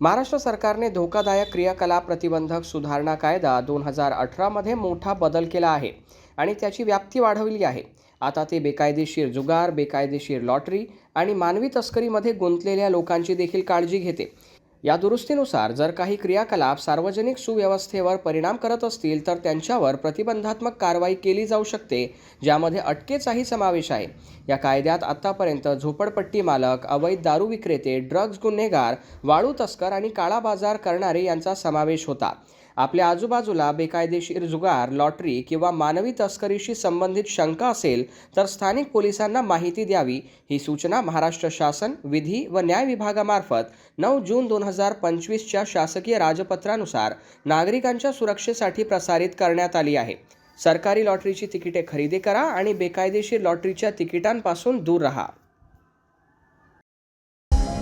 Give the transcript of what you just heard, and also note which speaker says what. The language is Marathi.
Speaker 1: महाराष्ट्र सरकारने धोकादायक क्रियाकलाप प्रतिबंधक सुधारणा कायदा दोन हजार अठरामध्ये मोठा बदल केला आहे आणि त्याची व्याप्ती वाढवली आहे. आता ते बेकायदेशीर जुगार बेकायदेशीर लॉटरी आणि मानवी तस्करीमध्ये गुंतलेल्या लोकांची देखील काळजी घेते. या दुरुस्तीनुसार जर काही क्रियाकलाप सार्वजनिक सुव्यवस्थेवर परिणाम करत असतील तर त्यांच्यावर प्रतिबंधात्मक कारवाई केली जाऊ शकते ज्यामध्ये अटकेचाही समावेश आहे. या कायद्यात आत्तापर्यंत झोपडपट्टी मालक अवैध दारू विक्रेते ड्रग्ज गुन्हेगार वाळू तस्कर आणि काळा बाजार करणारे यांचा समावेश होता. आपल्या आजूबाजूला बेकायदेशीर जुगार लॉटरी किंवा मानवी तस्करीशी संबंधित शंका असेल तर स्थानिक पोलिसांना माहिती द्यावी. ही सूचना महाराष्ट्र शासन विधी व न्याय विभागामार्फत नऊ जून दोन हजार पंचवीसच्या शासकीय राजपत्रानुसार नागरिकांच्या सुरक्षेसाठी प्रसारित करण्यात आली आहे. सरकारी लॉटरीची तिकिटे खरेदी करा आणि बेकायदेशीर लॉटरीच्या तिकिटांपासून दूर राहा.